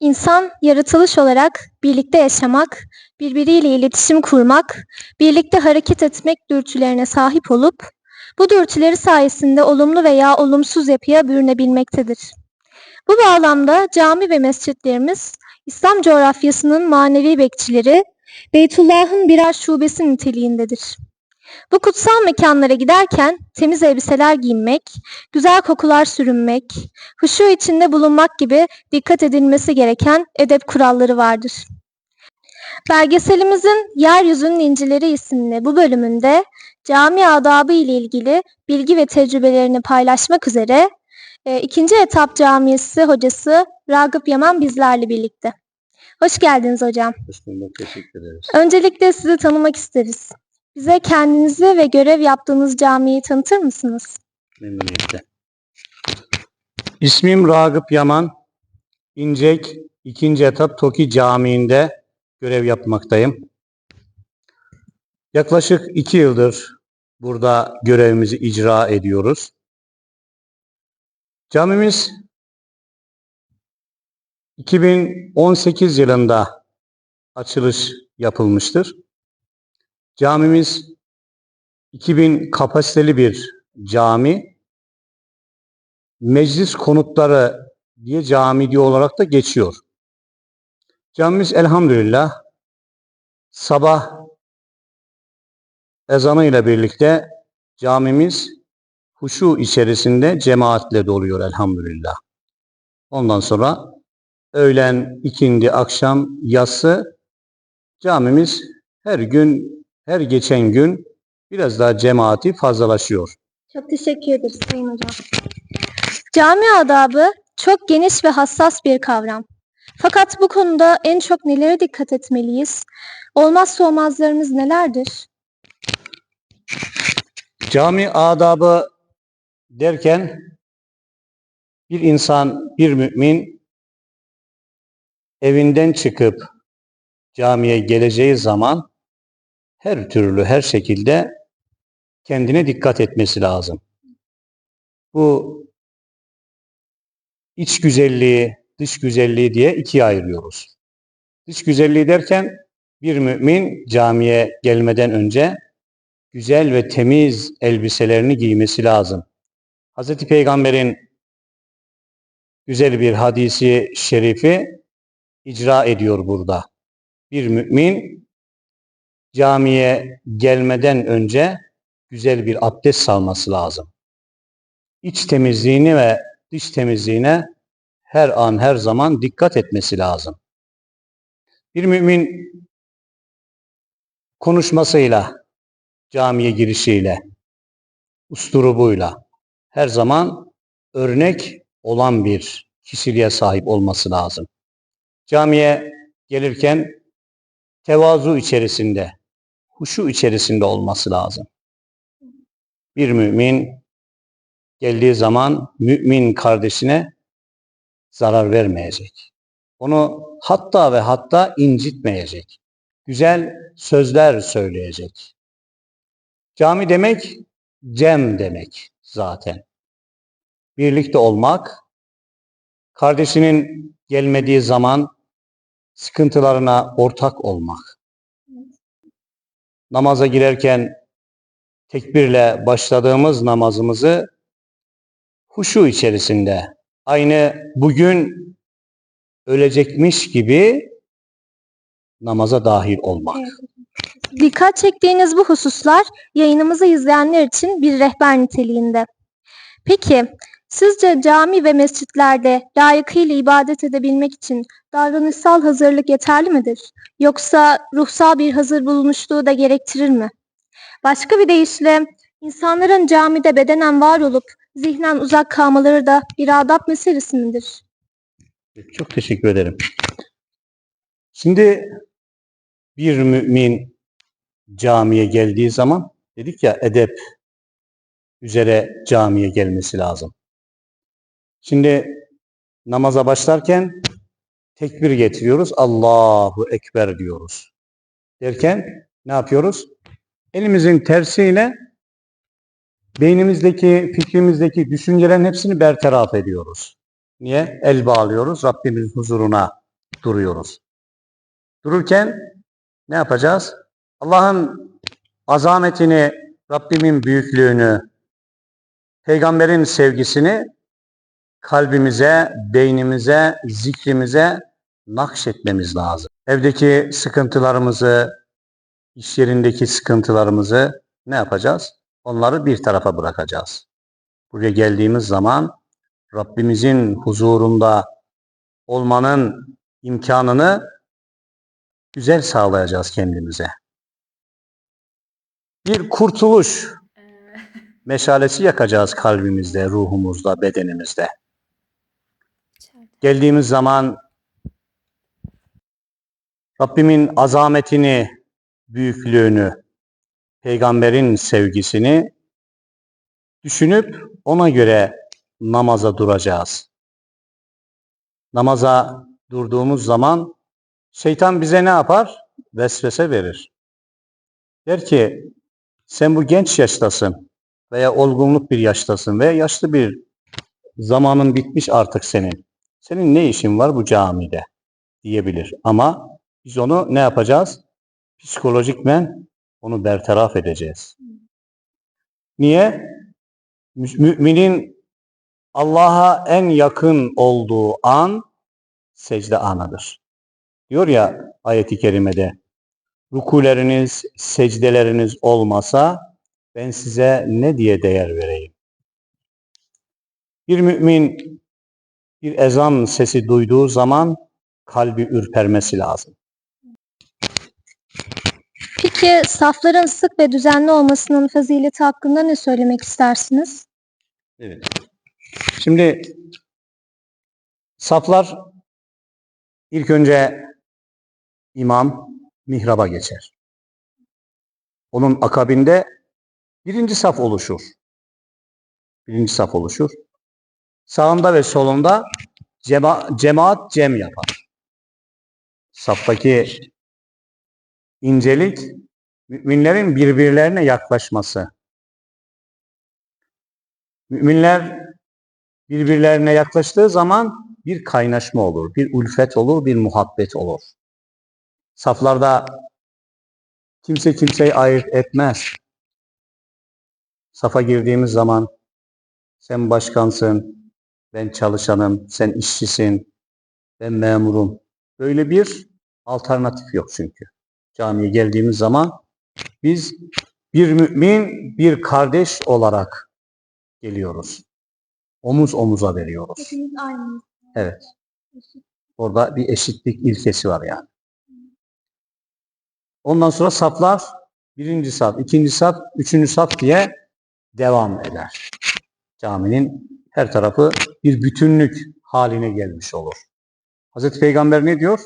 İnsan yaratılış olarak birlikte yaşamak, birbiriyle iletişim kurmak, birlikte hareket etmek dürtülerine sahip olup, bu dürtüleri sayesinde olumlu veya olumsuz yapıya bürünebilmektedir. Bu bağlamda cami ve mescitlerimiz, İslam coğrafyasının manevi bekçileri, Beytullah'ın birer şubesi niteliğindedir. Bu kutsal mekanlara giderken temiz elbiseler giyinmek, güzel kokular sürünmek, huşu içinde bulunmak gibi dikkat edilmesi gereken edep kuralları vardır. Belgeselimizin Yeryüzünün İncileri isimli bu bölümünde cami adabı ile ilgili bilgi ve tecrübelerini paylaşmak üzere e, ikinci etap camisi hocası Ragıp Yaman bizlerle birlikte. Hoş geldiniz hocam. Hoş bulduk, teşekkür ederiz. Öncelikle sizi tanımak isteriz. Bize kendinizi ve görev yaptığınız camiyi tanıtır mısınız? Memnuniyetle. İsmim Ragıp Yaman. İncek 2. etap Toki Camii'nde görev yapmaktayım. Yaklaşık 2 yıldır burada görevimizi icra ediyoruz. Camimiz 2018 yılında açılış yapılmıştır. Camimiz 2000 kapasiteli bir cami. Meclis konutları diye cami diye olarak da geçiyor. Camimiz elhamdülillah sabah ezanıyla birlikte camimiz huşu içerisinde cemaatle doluyor elhamdülillah. Ondan sonra öğlen, ikindi, akşam, yatsı camimiz her gün, her geçen gün biraz daha cemaati fazlalaşıyor. Çok teşekkür ederiz Sayın Hocam. Cami adabı çok geniş ve hassas bir kavram. Fakat bu konuda en çok nelere dikkat etmeliyiz? Olmazsa olmazlarımız nelerdir? Cami adabı derken bir insan, bir mümin evinden çıkıp camiye geleceği zaman her türlü, her şekilde kendine dikkat etmesi lazım. Bu iç güzelliği, dış güzelliği diye ikiye ayırıyoruz. Dış güzelliği derken bir mümin camiye gelmeden önce güzel ve temiz elbiselerini giymesi lazım. Hz. Peygamber'in güzel bir hadisi şerifi icra ediyor burada. Bir mümin camiye gelmeden önce güzel bir abdest salması lazım. İç temizliğini ve dış temizliğine her an her zaman dikkat etmesi lazım. Bir mümin konuşmasıyla, camiye girişiyle, usturubuyla her zaman örnek olan bir kişiliğe sahip olması lazım. Camiye gelirken tevazu içerisinde, huşu içerisinde olması lazım. Bir mümin geldiği zaman mümin kardeşine zarar vermeyecek. Onu hatta ve hatta incitmeyecek. Güzel sözler söyleyecek. Cami demek cem demek zaten. Birlikte olmak, kardeşinin gelmediği zaman sıkıntılarına ortak olmak. Namaza girerken tekbirle başladığımız namazımızı huşu içerisinde aynı bugün ölecekmiş gibi namaza dahil olmak. Dikkat çektiğiniz bu hususlar yayınımızı izleyenler için bir rehber niteliğinde. Peki, sizce cami ve mescitlerde layıkıyla ibadet edebilmek için davranışsal hazırlık yeterli midir? Yoksa ruhsal bir hazır bulunuşluğu da gerektirir mi? Başka bir deyişle insanların camide bedenen var olup zihnen uzak kalmaları da bir adap meselesi midir? Çok teşekkür ederim. Şimdi bir mümin camiye geldiği zaman dedik ya edep üzere camiye gelmesi lazım. Şimdi namaza başlarken tekbir getiriyoruz. Allahu Ekber diyoruz. Derken ne yapıyoruz? Elimizin tersiyle beynimizdeki, fikrimizdeki düşüncelerin hepsini bertaraf ediyoruz. Niye? El bağlıyoruz Rabbimizin huzuruna duruyoruz. Dururken ne yapacağız? Allah'ın azametini, Rabbimin büyüklüğünü, peygamberin sevgisini kalbimize, beynimize, zikrimize nakşetmemiz lazım. Evdeki sıkıntılarımızı, iş yerindeki sıkıntılarımızı ne yapacağız? Onları bir tarafa bırakacağız. Buraya geldiğimiz zaman Rabbimizin huzurunda olmanın imkanını güzel sağlayacağız kendimize. Bir kurtuluş meşalesi yakacağız kalbimizde, ruhumuzda, bedenimizde. Geldiğimiz zaman Rabbimin azametini, büyüklüğünü, peygamberin sevgisini düşünüp ona göre namaza duracağız. Namaza durduğumuz zaman şeytan bize ne yapar? Vesvese verir. Der ki sen bu genç yaştasın veya olgunluk bir yaştasın veya yaşlı bir zamanın bitmiş artık senin. Senin ne işin var bu camide diyebilir. Ama biz onu ne yapacağız? Psikolojikmen onu bertaraf edeceğiz. Niye? Mü- Müminin Allah'a en yakın olduğu an secde anıdır. Diyor ya ayeti kerimede rukuleriniz, secdeleriniz olmasa ben size ne diye değer vereyim? Bir mümin bir ezan sesi duyduğu zaman kalbi ürpermesi lazım. Peki safların sık ve düzenli olmasının fazileti hakkında ne söylemek istersiniz? Evet. Şimdi saflar ilk önce imam mihraba geçer. Onun akabinde birinci saf oluşur. Birinci saf oluşur. Sağında ve solunda cema- cemaat cem yapar. Saftaki incelik müminlerin birbirlerine yaklaşması. Müminler birbirlerine yaklaştığı zaman bir kaynaşma olur, bir ulfet olur, bir muhabbet olur. Saflarda kimse kimseyi ayırt etmez. Safa girdiğimiz zaman sen başkansın, ben çalışanım, sen işçisin, ben memurum. Böyle bir alternatif yok çünkü. Camiye geldiğimiz zaman biz bir mümin, bir kardeş olarak geliyoruz. Omuz omuza veriyoruz. Hepimiz aynı. Evet. Orada bir eşitlik ilkesi var yani. Ondan sonra saflar birinci saf, ikinci saf, üçüncü saf diye devam eder. Caminin her tarafı bir bütünlük haline gelmiş olur. Hazreti Peygamber ne diyor?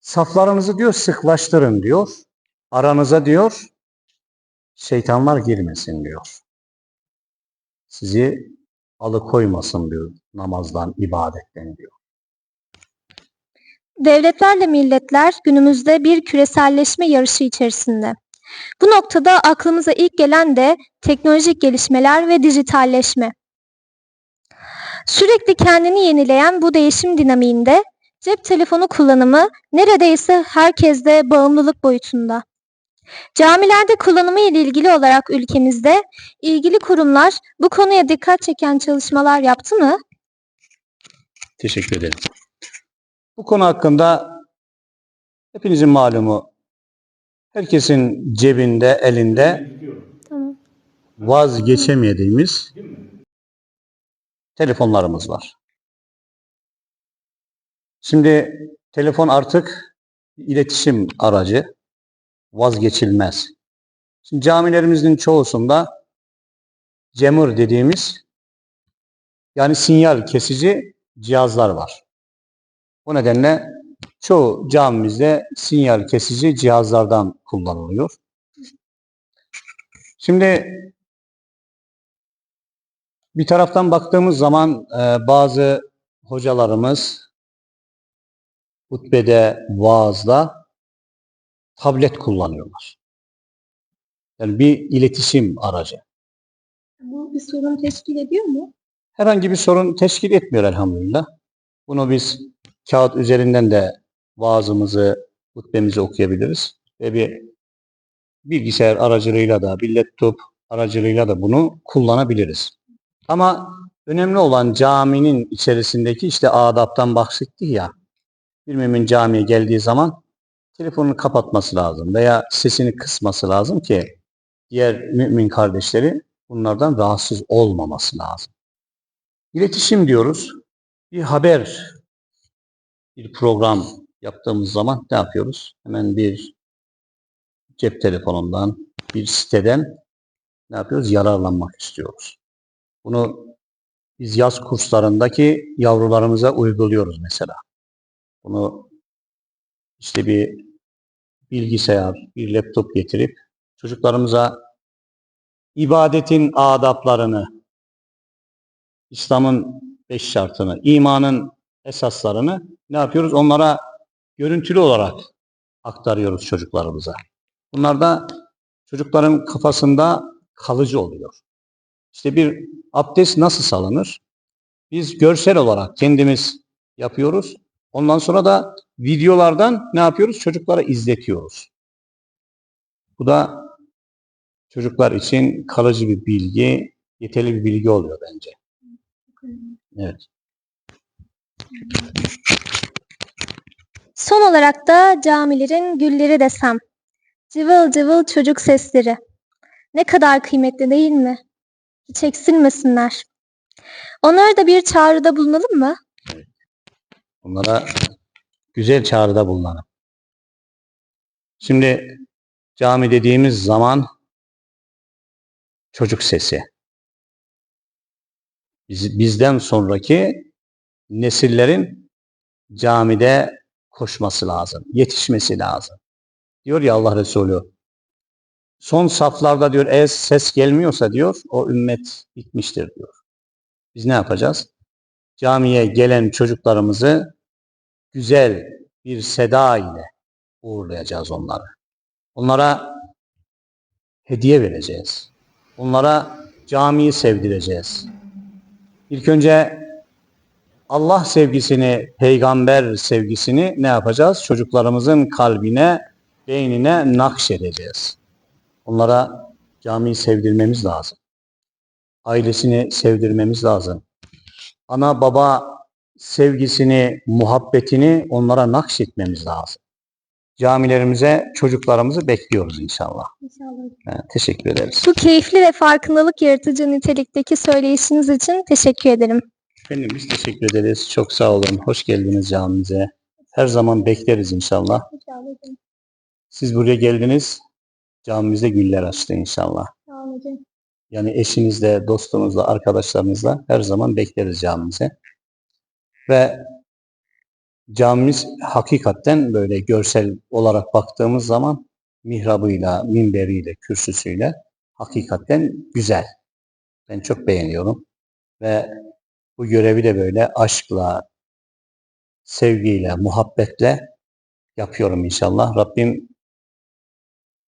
Saflarınızı diyor sıklaştırın diyor. Aranıza diyor şeytanlar girmesin diyor. Sizi alıkoymasın diyor namazdan, ibadetten diyor. Devletlerle milletler günümüzde bir küreselleşme yarışı içerisinde. Bu noktada aklımıza ilk gelen de teknolojik gelişmeler ve dijitalleşme. Sürekli kendini yenileyen bu değişim dinamiğinde cep telefonu kullanımı neredeyse herkeste bağımlılık boyutunda. Camilerde kullanımı ile ilgili olarak ülkemizde ilgili kurumlar bu konuya dikkat çeken çalışmalar yaptı mı? Teşekkür ederim. Bu konu hakkında hepinizin malumu herkesin cebinde, elinde vazgeçemediğimiz telefonlarımız var. Şimdi telefon artık iletişim aracı, vazgeçilmez. Şimdi camilerimizin çoğusunda cemur dediğimiz yani sinyal kesici cihazlar var. O nedenle çoğu camimizde sinyal kesici cihazlardan kullanılıyor. Şimdi bir taraftan baktığımız zaman e, bazı hocalarımız hutbede, vaazda tablet kullanıyorlar. Yani bir iletişim aracı. Bu bir sorun teşkil ediyor mu? Herhangi bir sorun teşkil etmiyor elhamdülillah. Bunu biz kağıt üzerinden de vaazımızı, hutbemizi okuyabiliriz. Ve bir bilgisayar aracılığıyla da, bir laptop aracılığıyla da bunu kullanabiliriz. Ama önemli olan caminin içerisindeki işte adaptan bahsettik ya. Bir mümin camiye geldiği zaman telefonunu kapatması lazım veya sesini kısması lazım ki diğer mümin kardeşleri bunlardan rahatsız olmaması lazım. İletişim diyoruz. Bir haber, bir program yaptığımız zaman ne yapıyoruz? Hemen bir cep telefonundan, bir siteden ne yapıyoruz? Yararlanmak istiyoruz. Bunu biz yaz kurslarındaki yavrularımıza uyguluyoruz mesela. Bunu işte bir bilgisayar, bir laptop getirip çocuklarımıza ibadetin adaplarını, İslam'ın beş şartını, imanın esaslarını ne yapıyoruz? Onlara görüntülü olarak aktarıyoruz çocuklarımıza. Bunlar da çocukların kafasında kalıcı oluyor. İşte bir abdest nasıl salınır? Biz görsel olarak kendimiz yapıyoruz. Ondan sonra da videolardan ne yapıyoruz? Çocuklara izletiyoruz. Bu da çocuklar için kalıcı bir bilgi, yeterli bir bilgi oluyor bence. Evet. Son olarak da camilerin gülleri desem. Cıvıl cıvıl çocuk sesleri. Ne kadar kıymetli değil mi? Hiç eksilmesinler. Onlara da bir çağrıda bulunalım mı? Onlara güzel çağrıda bulunalım. Şimdi cami dediğimiz zaman çocuk sesi. Biz, bizden sonraki nesillerin camide koşması lazım, yetişmesi lazım. Diyor ya Allah Resulü, son saflarda diyor eğer ses gelmiyorsa diyor o ümmet bitmiştir diyor. Biz ne yapacağız? Camiye gelen çocuklarımızı güzel bir seda ile uğurlayacağız onları. Onlara hediye vereceğiz. Onlara camiyi sevdireceğiz. İlk önce Allah sevgisini, peygamber sevgisini ne yapacağız? Çocuklarımızın kalbine, beynine nakşedeceğiz. Onlara camiyi sevdirmemiz lazım. Ailesini sevdirmemiz lazım. Ana baba sevgisini, muhabbetini onlara nakşetmemiz lazım. Camilerimize çocuklarımızı bekliyoruz inşallah. İnşallah. Ha, teşekkür ederiz. Bu keyifli ve farkındalık yaratıcı nitelikteki söyleyişiniz için teşekkür ederim. Efendim biz teşekkür ederiz. Çok sağ olun. Hoş geldiniz camimize. Her zaman bekleriz inşallah. Siz buraya geldiniz. Camimizde güller açtı inşallah. Yani eşinizle, dostunuzla, arkadaşlarınızla her zaman bekleriz camimize. Ve camimiz hakikaten böyle görsel olarak baktığımız zaman mihrabıyla, minberiyle, kürsüsüyle hakikaten güzel. Ben çok beğeniyorum. Ve bu görevi de böyle aşkla, sevgiyle, muhabbetle yapıyorum inşallah. Rabbim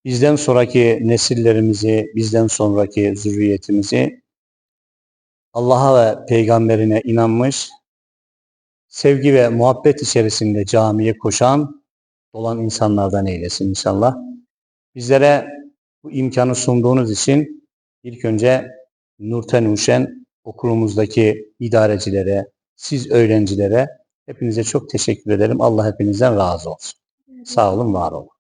bizden sonraki nesillerimizi, bizden sonraki zürriyetimizi Allah'a ve peygamberine inanmış, sevgi ve muhabbet içerisinde camiye koşan, dolan insanlardan eylesin inşallah. Bizlere bu imkanı sunduğunuz için ilk önce Nurten Uşen okulumuzdaki idarecilere, siz öğrencilere hepinize çok teşekkür ederim. Allah hepinizden razı olsun. Sağ olun, var olun.